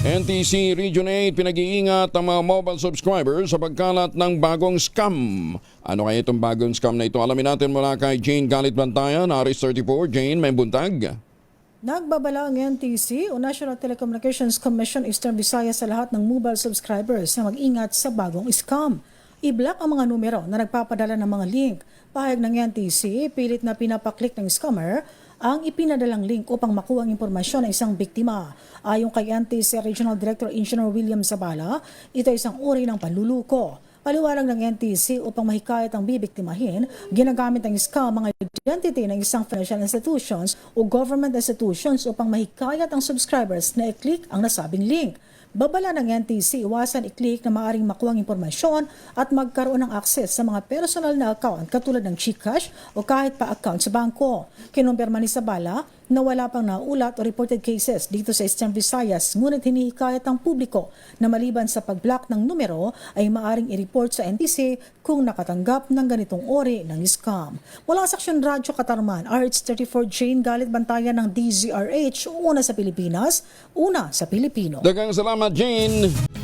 NTC Region 8 pinag-iingat ang mga mobile subscribers sa pagkalat ng bagong scam. Ano kaya itong bagong scam na ito? Alamin natin mula kay Jane Galit Bantayan, Aris 34. Jane, may buntag. Nagbabala ang NTC o National Telecommunications Commission Eastern Visayas sa lahat ng mobile subscribers na mag-ingat sa bagong scam. I-block ang mga numero na nagpapadala ng mga link. Pahayag ng NTC, pilit na pinapaklik ng scammer ang ipinadalang link upang makuha ang impormasyon ng isang biktima. Ayon kay NTC Regional Director Engineer William Zabala, ito ay isang uri ng panluluko. Paliwanag ng NTC upang mahikayat ang bibiktimahin, ginagamit ang scam mga identity ng isang financial institutions o government institutions upang mahikayat ang subscribers na i-click ang nasabing link. Babala ng NTC iwasan i-click na maaring makuha ang impormasyon at magkaroon ng access sa mga personal na account katulad ng Gcash o kahit pa account sa bangko. Kinumpirma ni Sabala na wala pang naulat o reported cases dito sa Eastern Visayas ngunit hinihikayat ang publiko na maliban sa pag-block ng numero ay maaring i-report sa NTC kung nakatanggap ng ganitong ori ng scam. Mula sa Aksyon Radyo Katarman, RH34 Jane Galit Bantayan ng DZRH, una sa Pilipinas, una sa Pilipino. Dagang salamat, Jane.